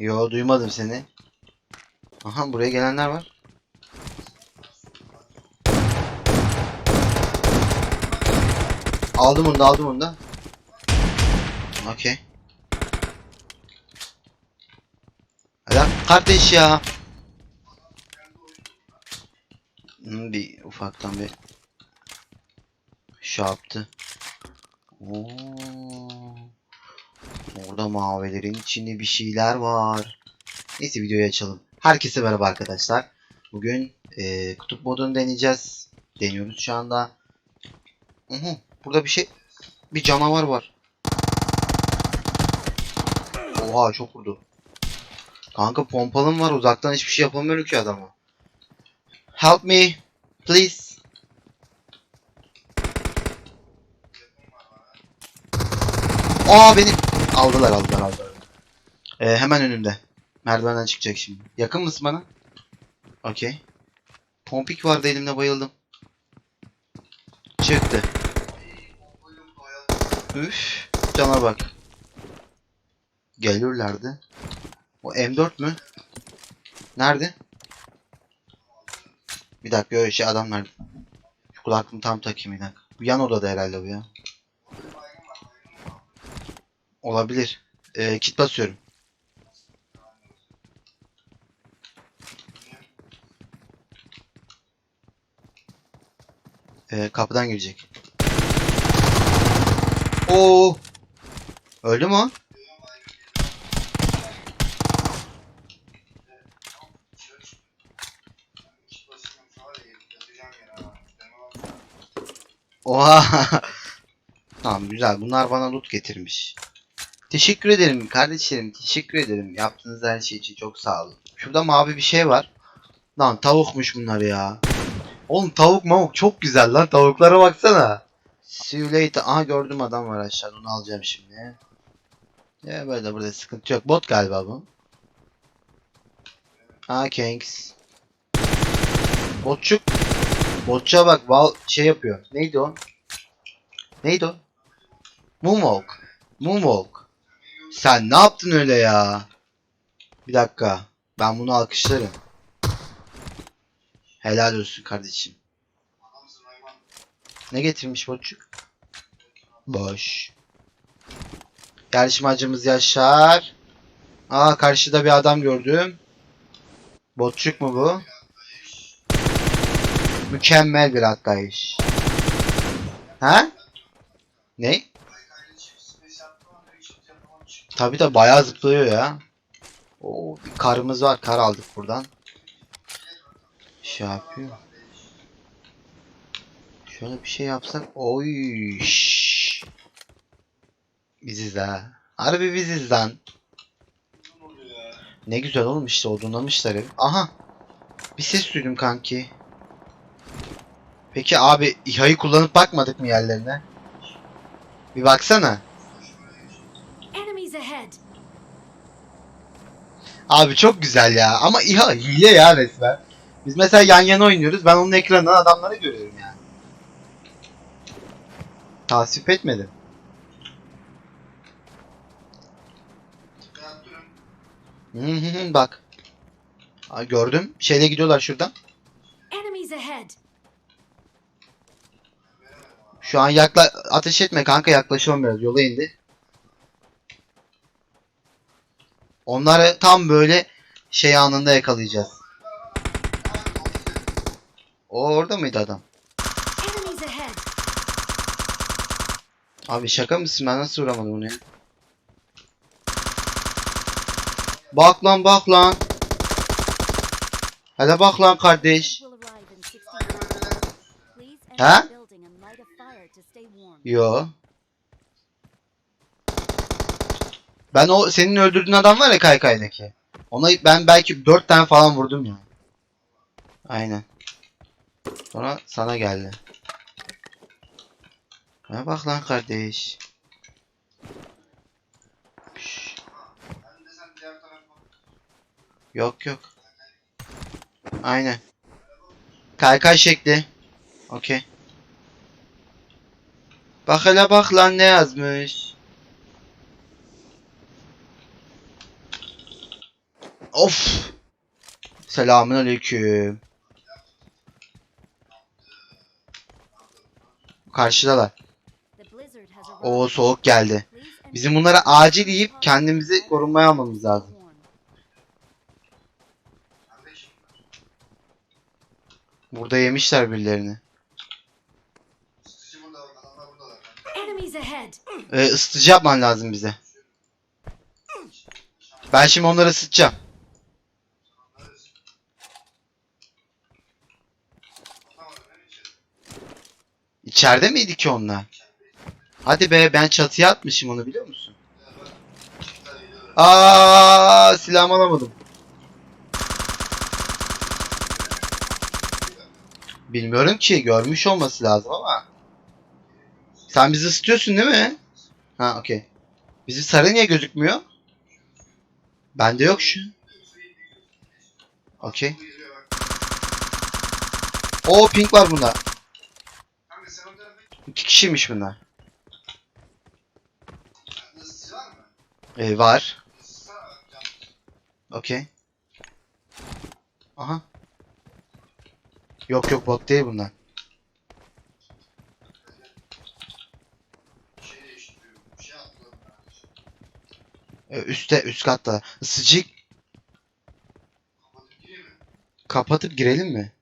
Yo duymadım seni. Aha buraya gelenler var. Aldım onu da aldım onu da. Okey. Lan kardeş ya. Hmm, bir ufaktan bir şey yaptı. Oo. Orada mavilerin içinde bir şeyler var. Neyse videoyu açalım. Herkese merhaba arkadaşlar. Bugün eee, kutup modunu deneyeceğiz. Deniyoruz şu anda. Uhu, burada bir şey bir canavar var. Oha çok vurdu. Kanka pompalım var uzaktan hiçbir şey yapamıyorum ki adama. Help me please. Aa beni aldılar aldılar aldılar. Ee, hemen önümde. Merdivenden çıkacak şimdi. Yakın mısın bana? Okey. Pompik vardı elimde bayıldım. Çıktı. Üf. Cana bak. Geliyorlardı. O M4 mü? Nerede? Bir dakika öyle şey adam nerede? Şu kulaklığımı tam takayım bir dakika. Bu yan odada herhalde bu ya. Olabilir. Ee, kit basıyorum. Ee, kapıdan girecek. Oo. Öldü mü o? Oha. tamam güzel. Bunlar bana loot getirmiş. Teşekkür ederim kardeşlerim. Teşekkür ederim. Yaptığınız her şey için çok sağ olun. Şurada mavi bir şey var. Lan tavukmuş bunlar ya. Oğlum tavuk mavuk çok güzel lan. Tavuklara baksana. See you. Aha gördüm adam var aşağıda. Onu alacağım şimdi. Ya böyle burada sıkıntı yok. Bot galiba bu. Ha Kanks. Botçuk. Botça bak val şey yapıyor. Neydi o? Neydi o? Moonwalk. Moonwalk. Sen ne yaptın öyle ya? Bir dakika. Ben bunu alkışlarım. Helal olsun kardeşim. Ne getirmiş botçuk? Boş. Yarışmacımız Yaşar. Aa karşıda bir adam gördüm. Botçuk mu bu? Mükemmel bir atlayış. Ha? Ne? Tabi de bayağı zıplıyor ya. Oo, bir karımız var. Kar aldık buradan. Şey yapıyor. Şöyle bir şey yapsak. Oy. şşş. Biziz ha. Harbi biziz lan. Ne güzel oğlum işte odunlamışlar ev. Aha. Bir ses duydum kanki. Peki abi İHA'yı kullanıp bakmadık mı yerlerine? Bir baksana. Enemies ahead! Abi çok güzel ya. Ama İHA hile ya resmen. Biz mesela yan yana oynuyoruz. Ben onun ekranından adamları görüyorum yani. Tasvip etmedim. Hı hı hı, Bak. Aa, gördüm. Şeyle gidiyorlar şuradan. Şu an yakla ateş etme kanka yaklaşıyorum biraz. Yola indi. Onları tam böyle şey anında yakalayacağız. O orada mıydı adam? Abi şaka mısın? Ben nasıl vuramadım onu ya? Bak lan bak lan. Hele bak lan kardeş. Will arrive Ben o senin öldürdüğün adam var ya kaykaydaki. Ona ben belki 4 tane falan vurdum ya. Aynen. Sonra sana geldi. Ha bak lan kardeş. Yok yok. Aynen. Kaykay şekli. Okey. Bak hele bak lan ne yazmış. Of. Selamun aleyküm. Karşıdalar. O soğuk geldi. Bizim bunlara acil yiyip kendimizi korunmaya almamız lazım. Burada yemişler birilerini. Ee, ısıtıcı yapman lazım bize. Ben şimdi onları ısıtacağım. İçeride miydi ki onlar? Hadi be ben çatıya atmışım onu biliyor musun? Aa silahımı alamadım. Bilmiyorum ki görmüş olması lazım ama. Sen bizi ısıtıyorsun değil mi? Ha okey. Bizim sarı niye gözükmüyor? Bende yok şu. Okey. Oo pink var bunda. İki kişiymiş bunlar. Ee, var. Okey. Aha. Yok yok bot değil bunlar. Ee, üstte üst katta. Isıcı kapatıp girelim mi?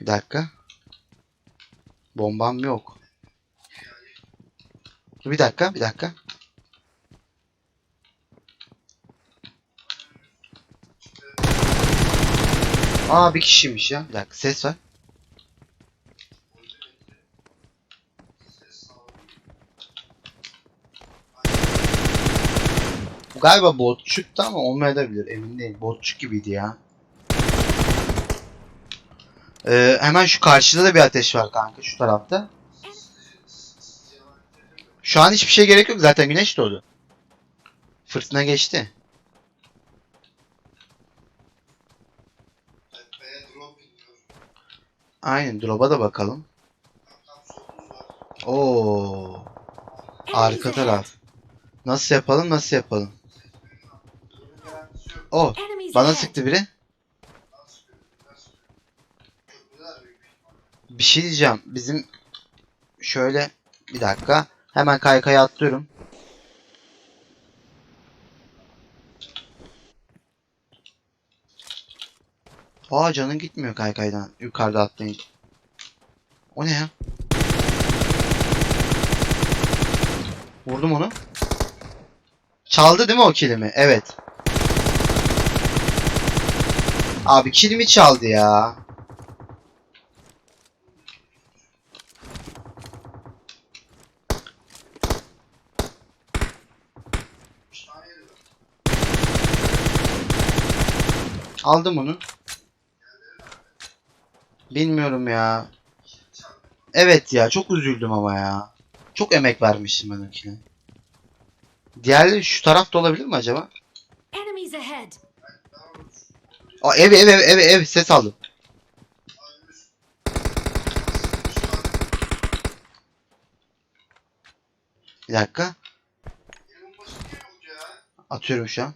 Bir dakika. Bombam yok. Bir dakika, bir dakika. Aa bir kişiymiş ya. Bir dakika ses var. Bu galiba botçuktu ama olmayabilir. Emin değilim. Botçuk gibiydi ya. Ee, hemen şu karşıda da bir ateş var kanka şu tarafta. Şu an hiçbir şey gerek yok zaten güneş doğdu. Fırtına geçti. Aynen drop'a da bakalım. Oo, arka taraf. Nasıl yapalım nasıl yapalım? Oh bana sıktı biri. Bir şey diyeceğim. Bizim şöyle bir dakika. Hemen kaykaya atlıyorum. Aa canın gitmiyor kaykaydan. Yukarıda atlayınca. O ne ya? Vurdum onu. Çaldı değil mi o kilimi? Evet. Abi kilimi çaldı ya. Aldım onu. Bilmiyorum ya. Evet ya çok üzüldüm ama ya. Çok emek vermiştim ben okine. Diğerleri şu tarafta olabilir mi acaba? Aa, ev ev ev ev ev ses aldım. Bir dakika. Atıyorum şu an.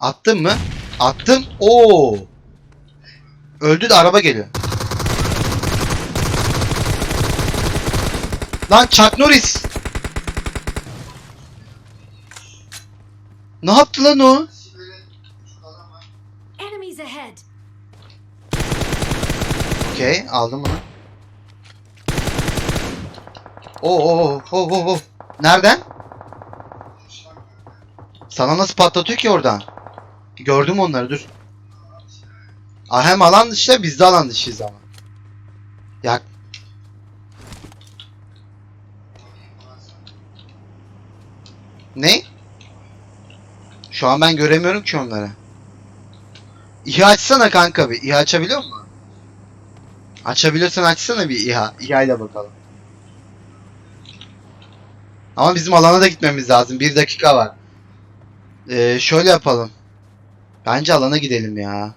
Attım mı? Attım. Oo. Öldü de araba geliyor. Lan Chuck Norris. Ne yaptı lan o? Okey aldım bunu. Oo oo oo oo oo. Nereden? Sana nasıl patlatıyor ki oradan? Gördüm onları dur. Aa, hem alan dışı biz de alan dışıyız ama. Ya ne? Şu an ben göremiyorum ki onları. İHA açsana kanka bir. İHA açabiliyor musun? Açabiliyorsan açsana bir İHA. İHA ile bakalım. Ama bizim alana da gitmemiz lazım. Bir dakika var. Ee, şöyle yapalım. Bence alana gidelim ya.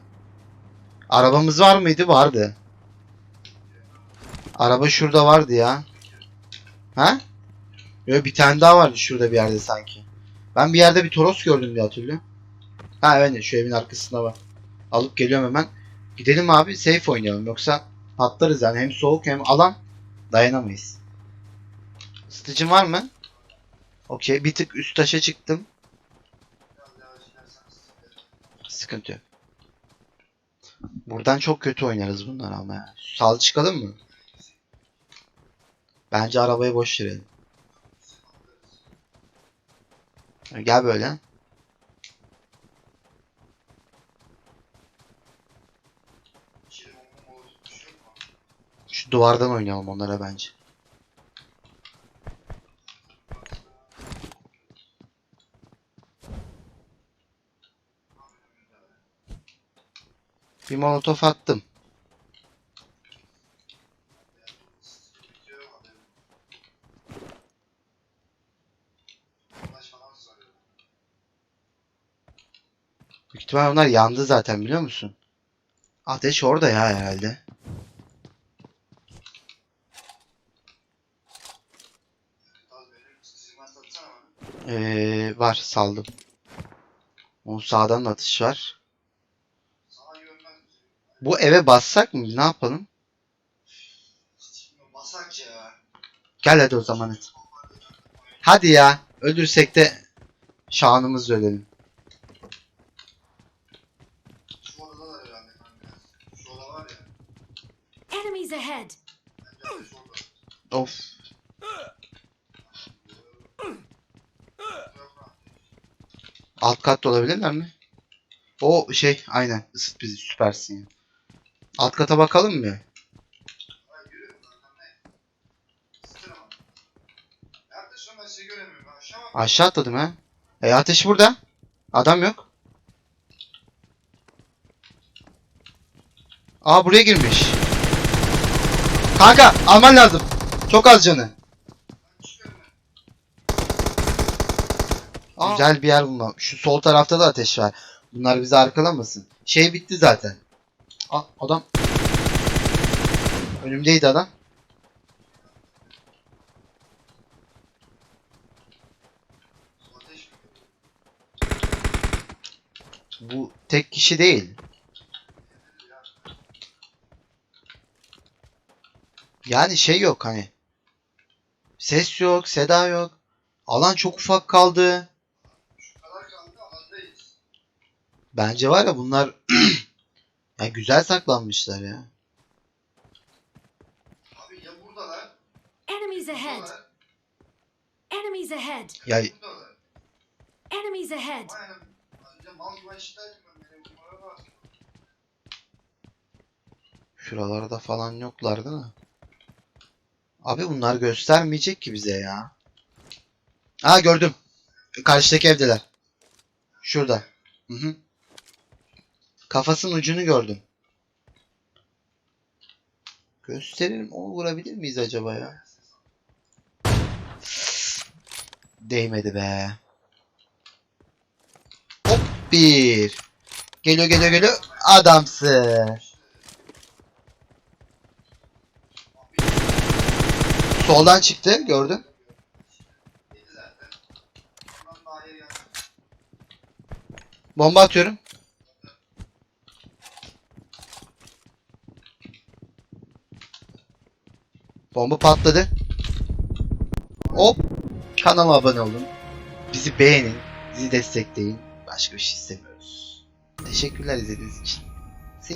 Arabamız var mıydı? Vardı. Araba şurada vardı ya. Ha? Yok bir tane daha vardı şurada bir yerde sanki. Ben bir yerde bir Toros gördüm diye hatırlıyorum. Ha evet şu evin arkasında var. Alıp geliyorum hemen. Gidelim abi safe oynayalım yoksa patlarız yani hem soğuk hem alan dayanamayız. Isıtıcın var mı? Okey bir tık üst taşa çıktım. Sıkıntı yok. Buradan çok kötü oynarız bunlar ama ya. Sal çıkalım mı? Bence arabayı boş verelim. Gel böyle. Şu duvardan oynayalım onlara bence. Bir molotof attım. Büyük ihtimal onlar yandı zaten biliyor musun? Ateş orada ya herhalde. Ee, var saldım. Onun sağdan da atış var. Bu eve bassak mı? Ne yapalım? Basak ya. Gel hadi o zaman hadi. Hadi ya. Ölürsek de şanımızla ölelim. Şu odada da herhalde kanka. Şu oda var ya. Enemies ahead! Bence de şu oda. Of. Alt katta olabilirler mi? O şey aynen. Isıt bizi süpersin ya. Alt kata bakalım mı? Aşağı atladım ha. E ateş burada. Adam yok. Aa buraya girmiş. Kanka alman lazım. Çok az canı. Aa. Güzel bir yer bulmam. Şu sol tarafta da ateş var. Bunlar bizi arkalamasın. Şey bitti zaten. Aa adam. Önümdeydi adam. Bu tek kişi değil. Yani şey yok hani. Ses yok, seda yok. Alan çok ufak kaldı. Kaldı. Bence var ya bunlar ya güzel saklanmışlar ya. Abi ya buradalar. Enemies ahead! Enemies ahead! Ya Buradalar. Enemies ahead! Şuralarda falan yoklardı da. Abi bunlar göstermeyecek ki bize ya. Aa gördüm. Karşıdaki evdeler. Şurada. Hı hı. Kafasının ucunu gördüm. Gösteririm. Onu vurabilir miyiz acaba ya? Değmedi be. Hop bir. Geliyor geliyor geliyor. Adamsın. Soldan çıktı gördüm. Bomba atıyorum. Bomba patladı. Hop. Kanala abone olun. Bizi beğenin. Bizi destekleyin. Başka bir şey istemiyoruz. Teşekkürler izlediğiniz için.